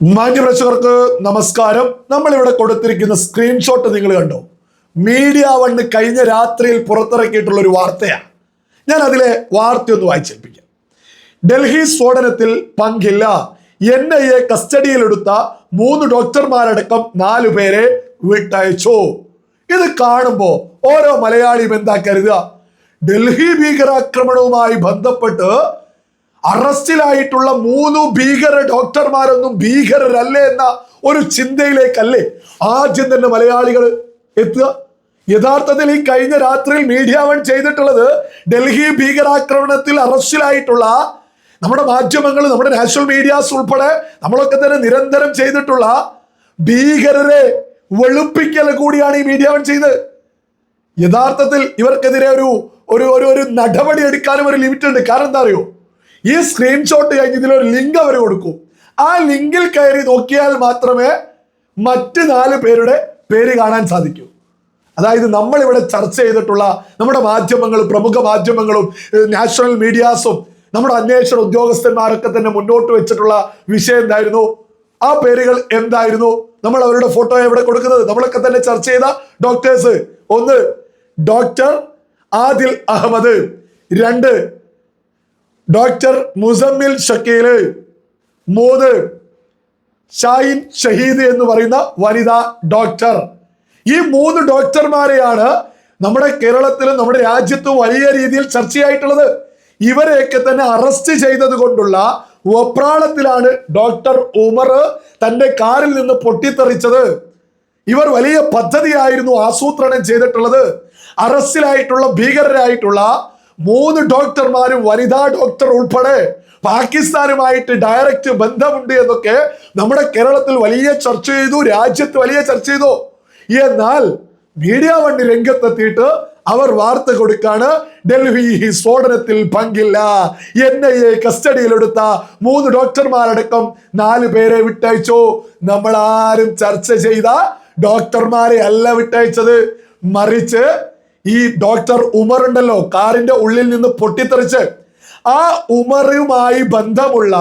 മാന്യപ്രേക്ഷകർക്ക് നമസ്കാരം. നമ്മൾ ഇവിടെ കൊടുത്തിരിക്കുന്ന സ്ക്രീൻഷോട്ട് നിങ്ങൾ കണ്ടോ? മീഡിയ വണ്ണ് കഴിഞ്ഞ രാത്രിയിൽ പുറത്തിറക്കിയിട്ടുള്ള ഒരു വാർത്തയാണ്. ഞാൻ അതിലെ വാർത്തയൊന്ന് വായിച്ചേൽപ്പിക്കാം. ഡൽഹി സ്ഫോടനത്തിൽ പങ്കില്ല. എൻ ഐ എ കസ്റ്റഡിയിലെടുത്ത മൂന്ന് ഡോക്ടർമാരടക്കം നാലു പേരെ വിട്ടയച്ചു. ഇത് കാണുമ്പോ ഓരോ മലയാളിയും എന്താ കരുതുക? ഡൽഹി ഭീകരാക്രമണവുമായി ബന്ധപ്പെട്ട് അറസ്റ്റിലായിട്ടുള്ള മൂന്ന് ഭീകര ഡോക്ടർമാരൊന്നും ഭീകരരല്ലേ എന്ന ഒരു ചിന്തയിലേക്കല്ലേ ആദ്യം തന്നെ മലയാളികൾ എത്തുക. യഥാർത്ഥത്തിൽ ഈ കഴിഞ്ഞ രാത്രിയിൽ മീഡിയ വൺ ചെയ്തിട്ടുള്ളത് ഡൽഹി ഭീകരാക്രമണത്തിൽ അറസ്റ്റിലായിട്ടുള്ള നമ്മുടെ മാധ്യമങ്ങൾ നമ്മുടെ നാഷണൽ മീഡിയാസ് ഉൾപ്പെടെ നമ്മളൊക്കെ തന്നെ നിരന്തരം ചെയ്തിട്ടുള്ള ഭീകരരെ വെളുപ്പിക്കൽ കൂടിയാണ് ഈ മീഡിയ വൺ ചെയ്ത് യഥാർത്ഥത്തിൽ ഇവർക്കെതിരെ ഒരു ഒരു ഒരു നടപടി എടുക്കാനും ഒരു ലിമിറ്റ് ഉണ്ട്. കാരണം എന്താ അറിയോ? ഈ സ്ക്രീൻഷോട്ട് കഴിഞ്ഞ് ഇതിലൊരു ലിങ്ക് അവർ കൊടുക്കും. ആ ലിങ്കിൽ കയറി നോക്കിയാൽ മാത്രമേ മറ്റ് നാല് പേരുടെ പേര് കാണാൻ സാധിക്കൂ. അതായത് നമ്മൾ ഇവിടെ ചർച്ച ചെയ്തിട്ടുള്ള നമ്മുടെ മാധ്യമങ്ങൾ പ്രമുഖ മാധ്യമങ്ങളും നാഷണൽ മീഡിയാസും നമ്മുടെ അന്വേഷണ ഉദ്യോഗസ്ഥന്മാരൊക്കെ തന്നെ മുന്നോട്ട് വെച്ചിട്ടുള്ള വിഷയം എന്തായിരുന്നു? ആ പേരുകൾ എന്തായിരുന്നു? നമ്മൾ അവരുടെ ഫോട്ടോ എവിടെ കൊടുക്കുന്നത്? നമ്മളൊക്കെ തന്നെ ചർച്ച ചെയ്ത ഡോക്ടേഴ്സ് ഒന്ന് ഡോക്ടർ ആദിൽ അഹമ്മദ്. രണ്ട് ഡോക്ടർ മുസമ്മിൽ ഷക്കീൽ. മൂന്ന് ഷാഹിൻ ഷഹീദ് എന്ന് പറയുന്ന വനിതാ ഡോക്ടർ. ഈ മൂന്ന് ഡോക്ടർമാരെയാണ് നമ്മുടെ കേരളത്തിലും നമ്മുടെ രാജ്യത്തും വലിയ രീതിയിൽ ചർച്ചയായിട്ടുള്ളത്. ഇവരെയൊക്കെ തന്നെ അറസ്റ്റ് ചെയ്തത് കൊണ്ടുള്ള ഒപ്രാളത്തിലാണ് ഡോക്ടർ ഉമർ തന്റെ കാറിൽ നിന്ന് പൊട്ടിത്തെറിച്ചത്. ഇവർ വലിയ പദ്ധതിയായിരുന്നു ആസൂത്രണം ചെയ്തിട്ടുള്ളത്. അറസ്റ്റിലായിട്ടുള്ള ഭീകരരായിട്ടുള്ള മൂന്ന് ഡോക്ടർമാരും വനിതാ ഡോക്ടർ ഉൾപ്പെടെ പാകിസ്ഥാനുമായിട്ട് ഡയറക്റ്റ് ബന്ധമുണ്ട് എന്നൊക്കെ നമ്മുടെ കേരളത്തിൽ വലിയ ചർച്ച ചെയ്തു രാജ്യത്ത് വലിയ ചർച്ച ചെയ്തു. എന്നാൽ മീഡിയ വണ്ടി രംഗത്തെത്തിയിട്ട് അവർ വാർത്ത കൊടുക്കാണ് ഡൽഹി സ്ഫോടനത്തിൽ പങ്കില്ല. എൻ ഐ എ കസ്റ്റഡിയിലെടുത്ത മൂന്ന് ഡോക്ടർമാരടക്കം നാല് പേരെ വിട്ടയച്ചു. നമ്മൾ ആരും ചർച്ച ചെയ്ത ഡോക്ടർമാരെ അല്ല വിട്ടയച്ചത്. മറിച്ച് ഈ ഡോക്ടർ ഉമർ ഉണ്ടല്ലോ കാറിന്റെ ഉള്ളിൽ നിന്ന് പൊട്ടിത്തെറിച്ച്. ആ ഉമറുമായി ബന്ധമുള്ള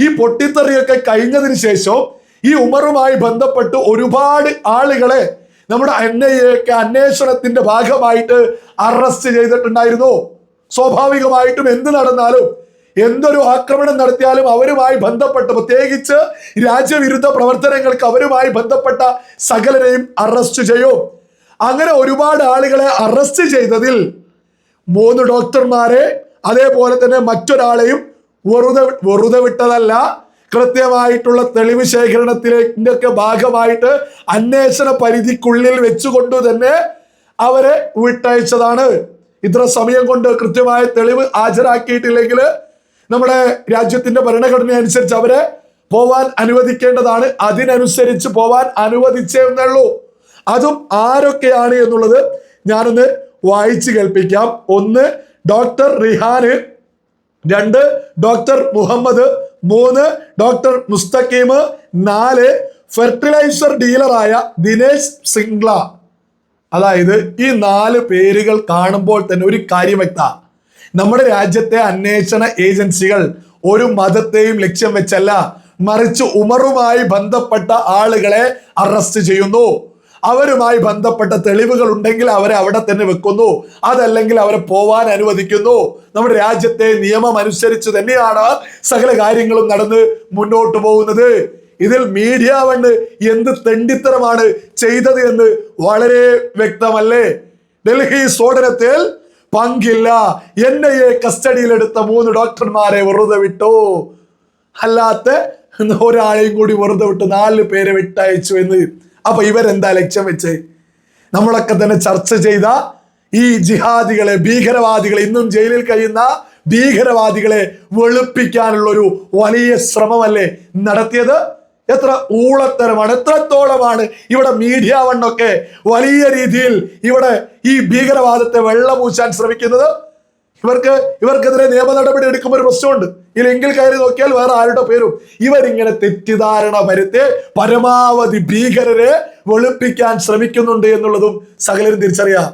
ഈ പൊട്ടിത്തെറിയൊക്കെ കഴിഞ്ഞതിന് ശേഷം ഈ ഉമറുമായി ബന്ധപ്പെട്ട് ഒരുപാട് ആളുകളെ നമ്മുടെ എൻ ഐ എക്ക് അന്വേഷണത്തിന്റെ ഭാഗമായിട്ട് അറസ്റ്റ് ചെയ്തിട്ടുണ്ടായിരുന്നു. സ്വാഭാവികമായിട്ടും എന്ത് നടന്നാലും എന്തൊരു ആക്രമണം നടത്തിയാലും അവരുമായി ബന്ധപ്പെട്ട് പ്രത്യേകിച്ച് രാജ്യവിരുദ്ധ പ്രവർത്തനങ്ങൾക്ക് അവരുമായി ബന്ധപ്പെട്ട സകലരെയും അറസ്റ്റ് ചെയ്യും. അങ്ങനെ ഒരുപാട് ആളുകളെ അറസ്റ്റ് ചെയ്തതിൽ മൂന്ന് ഡോക്ടർമാരെ അതേപോലെ തന്നെ മറ്റൊരാളെയും വെറുതെ വെറുതെ വിട്ടതല്ല കൃത്യമായിട്ടുള്ള തെളിവ് ശേഖരണത്തിലേക്കൊക്കെ ഭാഗമായിട്ട് അന്വേഷണ പരിധിക്കുള്ളിൽ വെച്ചുകൊണ്ട് തന്നെ അവരെ വിട്ടയച്ചതാണ്. ഇത്ര സമയം കൊണ്ട് കൃത്യമായ തെളിവ് ഹാജരാക്കിയിട്ടില്ലെങ്കിൽ നമ്മുടെ രാജ്യത്തിന്റെ ഭരണഘടന അനുസരിച്ച് അവരെ പോവാൻ അനുവദിക്കേണ്ടതാണ്. അതിനനുസരിച്ച് പോവാൻ അനുവദിച്ചേ എന്നേ അതും ആരൊക്കെയാണ് എന്നുള്ളത് ഞാനൊന്ന് വായിച്ചു കേൾപ്പിക്കാം. ഒന്ന് ഡോക്ടർ റിഹാന്. രണ്ട് ഡോക്ടർ മുഹമ്മദ്. മൂന്ന് ഡോക്ടർ മുസ്തഖീം. നാല് ഫെർട്ടിലൈസർ ഡീലറായ ദിനേശ് സിംഗ്ല. അതായത് ഈ നാല് പേരുകൾ കാണുമ്പോൾ തന്നെ ഒരു കാര്യം വ്യക്ത നമ്മുടെ രാജ്യത്തെ അന്വേഷണ ഏജൻസികൾ ഒരു മതത്തെയും ലക്ഷ്യം വെച്ചല്ല മറിച്ച് ഉമറുമായി ബന്ധപ്പെട്ട ആളുകളെ അറസ്റ്റ് ചെയ്യുന്നു. അവരുമായി ബന്ധപ്പെട്ട തെളിവുകൾ ഉണ്ടെങ്കിൽ അവരെ അവിടെ തന്നെ വെക്കുന്നു. അതല്ലെങ്കിൽ അവരെ പോവാൻ അനുവദിക്കുന്നു. നമ്മുടെ രാജ്യത്തെ നിയമം അനുസരിച്ച് തന്നെയാണ് സകല കാര്യങ്ങളും നടന്ന് മുന്നോട്ട് പോകുന്നത്. ഇതിൽ മീഡിയ വണ്ട് എന്ത് തെണ്ടിത്തരമാണ് ചെയ്തത് എന്ന് വളരെ വ്യക്തമല്ലേ? ഡൽഹി സ്ഫോടനത്തിൽ പങ്കില്ല. എൻ ഐ എ കസ്റ്റഡിയിലെടുത്ത മൂന്ന് ഡോക്ടർമാരെ വെറുതെ വിട്ടു. അല്ലാത്ത ഒരാളെയും കൂടി വെറുതെ വിട്ടു നാല് പേരെ വിട്ടയച്ചു എന്ന് അപ്പൊ ഇവരെന്താ ലക്ഷ്യം വെച്ച്? നമ്മളൊക്കെ തന്നെ ചർച്ച ചെയ്ത ഈ ജിഹാദികളെ ഭീകരവാദികളെ ഇന്നും ജയിലിൽ കഴിയുന്ന ഭീകരവാദികളെ വെളുപ്പിക്കാനുള്ള ഒരു വലിയ ശ്രമമല്ലേ നടത്തിയത്? എത്ര ഊളത്തരമാണ് എത്രത്തോളമാണ് ഇവിടെ മീഡിയ വണ്ണൊക്കെ വലിയ രീതിയിൽ ഇവിടെ ഈ ഭീകരവാദത്തെ വെള്ളമൂശാൻ ശ്രമിക്കുന്നത്? ഇവർക്ക് ഇവർക്കെതിരെ നിയമ നടപടി എടുക്കുമ്പോൾ ഒരു പ്രശ്നമുണ്ട്. ഈ ലിങ്കിൽ കയറി നോക്കിയാൽ വേറെ ആരുടെ പേരും? ഇവരിങ്ങനെ തെറ്റിദ്ധാരണ വരുത്തി പരമാവധി ഭീകരരെ വെളുപ്പിക്കാൻ ശ്രമിക്കുന്നുണ്ട് എന്നുള്ളതും സകലരും തിരിച്ചറിയാം.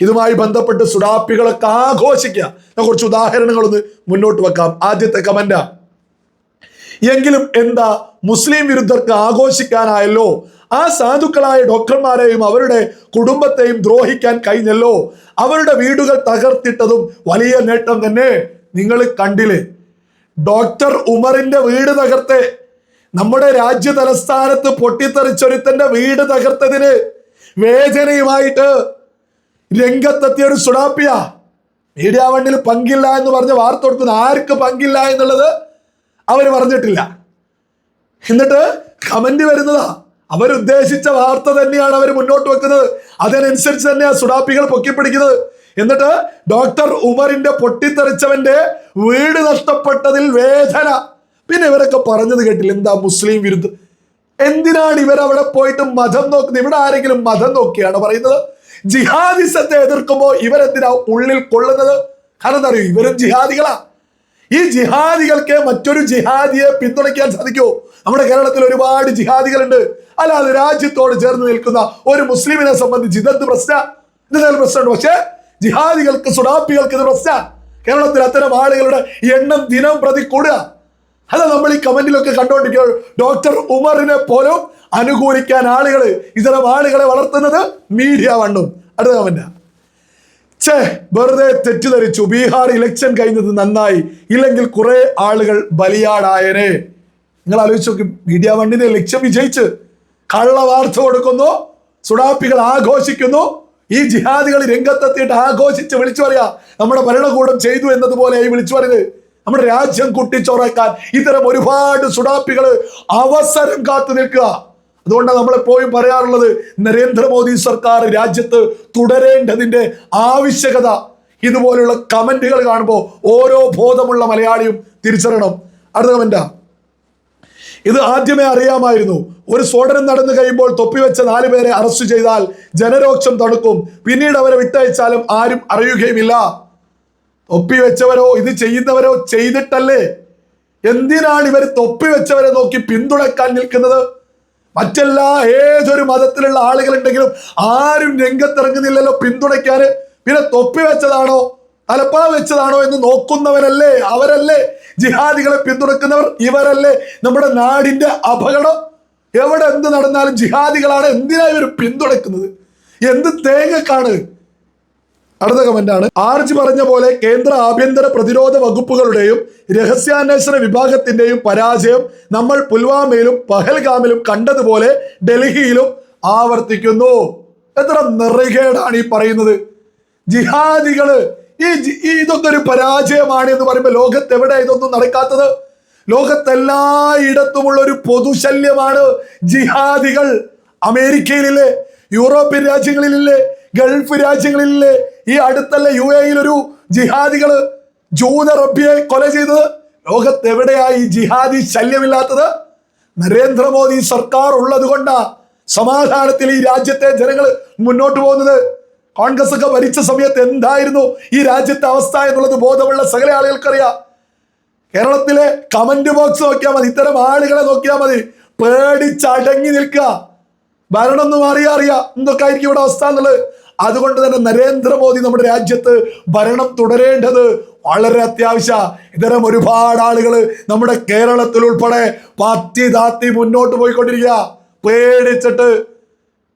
ഇതുമായി ബന്ധപ്പെട്ട് സുഡാപ്പികളൊക്കെ ആഘോഷിക്കുക ഞാൻ കുറച്ച് ഉദാഹരണങ്ങളൊന്ന് മുന്നോട്ട് വെക്കാം. ആദ്യത്തെ കമന്റാ എങ്കിലും എന്താ മുസ്ലിം വിരുദ്ധർക്ക് ആഘോഷിക്കാനായല്ലോ? ആ സാധുക്കളായ ഡോക്ടർമാരെയും അവരുടെ കുടുംബത്തെയും ദ്രോഹിക്കാൻ കഴിഞ്ഞല്ലോ. അവരുടെ വീടുകൾ തകർത്തിട്ടതും വലിയ നേട്ടം തന്നെ നിങ്ങൾ കണ്ടില്ലേ? ഡോക്ടർ ഉമറിന്റെ വീട് തകർത്ത് നമ്മുടെ രാജ്യ തലസ്ഥാനത്ത് പൊട്ടിത്തെറിച്ചൊരുത്തന്റെ വീട് തകർത്തതിന് വേദനയുമായിട്ട് രംഗത്തെത്തിയ ഒരു സുഡാപ്പിയ മീഡിയ വണ്ണിൽ പങ്കില്ല എന്ന് പറഞ്ഞ വാർത്ത കൊടുക്കുന്ന ആർക്ക് പങ്കില്ല എന്നുള്ളത് അവർ പറഞ്ഞിട്ടില്ല. എന്നിട്ട് കമന്റ് വരുന്നതാ. അവരുദ്ദേശിച്ച വാർത്ത തന്നെയാണ് അവർ മുന്നോട്ട് വെക്കുന്നത്. അതിനനുസരിച്ച് തന്നെയാ സുഡാപ്പികൾ പൊക്കിപ്പിടിക്കുന്നത്. എന്നിട്ട് ഡോക്ടർ ഉമറിന്റെ പൊട്ടിത്തെറിച്ചവന്റെ വീട് നഷ്ടപ്പെട്ടതിൽ വേദന. പിന്നെ ഇവരൊക്കെ പറഞ്ഞത് കേട്ടില്ല എന്താ മുസ്ലിം വിരുദ്ധ? എന്തിനാണ് ഇവരവിടെ പോയിട്ട് മതം നോക്കുന്നത് ഇവിടെ ആരെങ്കിലും മതം നോക്കിയാണ് പറയുന്നത്? ജിഹാദിസത്തെ എതിർക്കുമ്പോൾ ഇവരെന്തിനാ ഉള്ളിൽ കൊള്ളുന്നത്? കാരണം എന്താ അറിയോ? ഇവരും ജിഹാദികളാ. ഈ ജിഹാദികൾക്ക് മറ്റൊരു ജിഹാദിയെ പിന്തുണയ്ക്കാൻ സാധിക്കുമോ നമ്മുടെ കേരളത്തിൽ ഒരുപാട് ജിഹാദികളുണ്ട്. അല്ലാതെ രാജ്യത്തോട് ചേർന്ന് നിൽക്കുന്ന ഒരു മുസ്ലിമിനെ സംബന്ധിച്ച് ഇതെന്ത് പ്രശ്ന? ഇതെന്തായാലും പ്രശ്നമുണ്ട്. പക്ഷേ ജിഹാദികൾക്ക് സുഡാപ്പികൾക്ക് ഇത് പ്രശ്ന. കേരളത്തിൽ അത്തരം ആളുകളുടെ എണ്ണം ദിനം പ്രതി കൂടുക. അത് നമ്മൾ ഈ കമന്റിലൊക്കെ കണ്ടുകൊണ്ടിരിക്കുക ഡോക്ടർ ഉമറിനെ പോലും അനുകൂലിക്കാൻ ആളുകൾ ഇത്തരം ആളുകളെ വളർത്തുന്നത് മീഡിയ വണ്ണും. അടുത്ത കമന്റാ. ഛേ വെറുതെ തെറ്റിദ്ധരിച്ചു. ബീഹാർ ഇലക്ഷൻ കഴിഞ്ഞത് നന്നായി. ഇല്ലെങ്കിൽ കുറെ ആളുകൾ ബലിയാടായനെ. നിങ്ങൾ ആലോചിച്ച് നോക്കി മീഡിയ വണ്ണിന്റെ ലക്ഷ്യം വിജയിച്ച് കള്ള വാർത്ത കൊടുക്കുന്നു സുഡാപ്പികൾ ആഘോഷിക്കുന്നു ഈ ജിഹാദികൾ രംഗത്തെത്തിയിട്ട് ആഘോഷിച്ച് വിളിച്ചു പറയാ നമ്മുടെ ഭരണകൂടം ചെയ്തു എന്നതുപോലെയായി വിളിച്ചു പറയുന്നത് നമ്മുടെ രാജ്യം കുട്ടിച്ചോറാക്കാൻ ഇത്തരം ഒരുപാട് സുഡാപ്പികൾ അവസരം കാത്തു നിൽക്കുക. അതുകൊണ്ടാണ് നമ്മൾ എപ്പോഴും പറയാറുള്ളത് നരേന്ദ്രമോദി സർക്കാർ രാജ്യത്ത് തുടരേണ്ടതിന്റെ ആവശ്യകത. ഇതുപോലുള്ള കമന്റുകൾ കാണുമ്പോൾ ഓരോ ബോധമുള്ള മലയാളിയും തിരിച്ചറിയണം. അടുത്ത കമന്റാ ഇത് ആദ്യമേ അറിയാമായിരുന്നു. ഒരു സ്ഫോടനം നടന്നു കഴിയുമ്പോൾ തൊപ്പിവെച്ച നാലു പേരെ അറസ്റ്റ് ചെയ്താൽ ജനരോക്ഷം തണുക്കും. പിന്നീട് അവരെ വിട്ടയച്ചാലും ആരും അറിയുകയുമില്ല. തൊപ്പി വെച്ചവരോ ഇത് ചെയ്യുന്നവരോ ചെയ്തിട്ടല്ലേ? എന്തിനാണ് ഇവർ തൊപ്പിവെച്ചവരെ നോക്കി പിന്തുണക്കാൻ നിൽക്കുന്നത്? മറ്റെല്ലാ ഏതൊരു മതത്തിലുള്ള ആളുകളുണ്ടെങ്കിലും ആരും രംഗത്തിറങ്ങുന്നില്ലല്ലോ പിന്തുണയ്ക്കാന് പിന്നെ തൊപ്പി വെച്ചതാണോ? തലപ്പാ വെച്ചതാണോ എന്ന് നോക്കുന്നവരല്ലേ? അവരല്ലേ ജിഹാദികളെ പിന്തുണക്കുന്നവർ? ഇവരല്ലേ നമ്മുടെ നാടിന്റെ അപകടം? എവിടെ എന്ത് നടന്നാലും ജിഹാദികളാണ് എന്തിനാ ഇവർ പിന്തുണക്കുന്നത് എന്ത് തേങ്ങക്കാണ്? അടുത്ത കമന്റാണ് ആർജ് പറഞ്ഞ പോലെ കേന്ദ്ര ആഭ്യന്തര പ്രതിരോധ വകുപ്പുകളുടെയും രഹസ്യാന്വേഷണ വിഭാഗത്തിന്റെയും പരാജയം നമ്മൾ പുൽവാമയിലും പഹൽഗാമിലും കണ്ടതുപോലെ ഡൽഹിയിലും ആവർത്തിക്കുന്നു. എത്ര നിറകേടാണ് ഈ പറയുന്നത്. ജിഹാദികൾ ഈ ഇതൊന്നൊരു ഒരു പരാജയമാണ് എന്ന് പറയുമ്പോൾ ലോകത്ത് എവിടെ ഇതൊന്നും നടക്കാത്തത്? ലോകത്തെല്ലായിടത്തുമുള്ള ഒരു പൊതുശല്യമാണ് ജിഹാദികൾ. അമേരിക്കയിലില്ലേ യൂറോപ്യൻ രാജ്യങ്ങളിലില്ലേ ഗൾഫ് രാജ്യങ്ങളിലില്ലേ ഈ അടുത്തല്ല യു എയിൽ ഒരു ജിഹാദികൾ ജൂത റബ്ബിയെ കൊല ചെയ്തത്. ലോകത്ത് എവിടെയാ ഈ ജിഹാദി ശല്യമില്ലാത്തത്? നരേന്ദ്രമോദി സർക്കാർ ഉള്ളത് കൊണ്ടാ സമാധാനത്തിൽ ഈ രാജ്യത്തെ ജനങ്ങൾ മുന്നോട്ട് പോകുന്നത്. കോൺഗ്രസ് ഒക്കെ ഭരിച്ച സമയത്ത് എന്തായിരുന്നു ഈ രാജ്യത്തെ അവസ്ഥ എന്നുള്ളത് ബോധമുള്ള സകല ആളുകൾക്കറിയാം. കേരളത്തിലെ കമന്റ് ബോക്സ് നോക്കിയാൽ മതി ഇത്തരം ആളുകളെ നോക്കിയാൽ മതി. പേടിച്ചടങ്ങി നിൽക്കുക. ഭരണം എന്ന് മാറിയാ അറിയാം. എന്തൊക്കെ ആയിരിക്കും ഇവിടെ അവസ്ഥ എന്നുള്ളത്? അതുകൊണ്ട് തന്നെ നരേന്ദ്രമോദി നമ്മുടെ രാജ്യത്ത് ഭരണം തുടരേണ്ടത് വളരെ അത്യാവശ്യ. ഇത്തരം ഒരുപാട് ആളുകൾ നമ്മുടെ കേരളത്തിൽ ഉൾപ്പെടെ പാർട്ടി താത്തി മുന്നോട്ട് പോയിക്കൊണ്ടിരിക്കുക. പേടിച്ചിട്ട്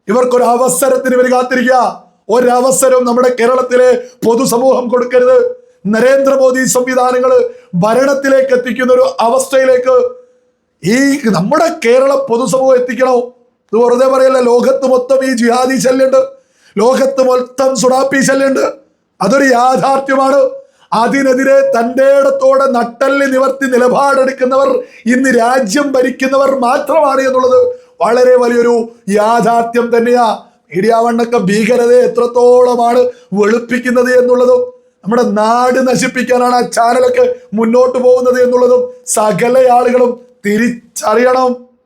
ഇവർക്കൊരു അവസരത്തിന് ഇവർ കാത്തിരിക്കുക. ഒരവസരവും നമ്മുടെ കേരളത്തിലെ പൊതുസമൂഹം കൊടുക്കരുത്. നരേന്ദ്രമോദി സംവിധാനങ്ങൾ ഭരണത്തിലേക്ക് എത്തിക്കുന്ന ഒരു അവസ്ഥയിലേക്ക് ഈ നമ്മുടെ കേരള പൊതുസമൂഹം എത്തിക്കണോ. ഇത് വെറുതെ പറയല്ല ലോകത്ത് മൊത്തം ഈ ജിഹാദി ശല്യമുണ്ട്. ലോകത്ത് മൊത്തം സുഡാപ്പി ശല്യമുണ്ട്. അതൊരു യാഥാർത്ഥ്യമാണ്. അതിനെതിരെ തന്റെ ഇടത്തോടെ നട്ടല്ലി നിവർത്തി നിലപാടെടുക്കുന്നവർ ഇന്ന് രാജ്യം ഭരിക്കുന്നവർ മാത്രമാണ് എന്നുള്ളത് വളരെ വലിയൊരു യാഥാർത്ഥ്യം തന്നെയാ. മീഡിയ വണ്ണൊക്കെ ഭീകരതയെ എത്രത്തോളമാണ് വെളുപ്പിക്കുന്നത് എന്നുള്ളതും നമ്മുടെ നാട് നശിപ്പിക്കാനാണ് ആ ചാനലൊക്കെ മുന്നോട്ട് പോകുന്നത് എന്നുള്ളതും സകല ആളുകളും തിരിച്ചറിയണം.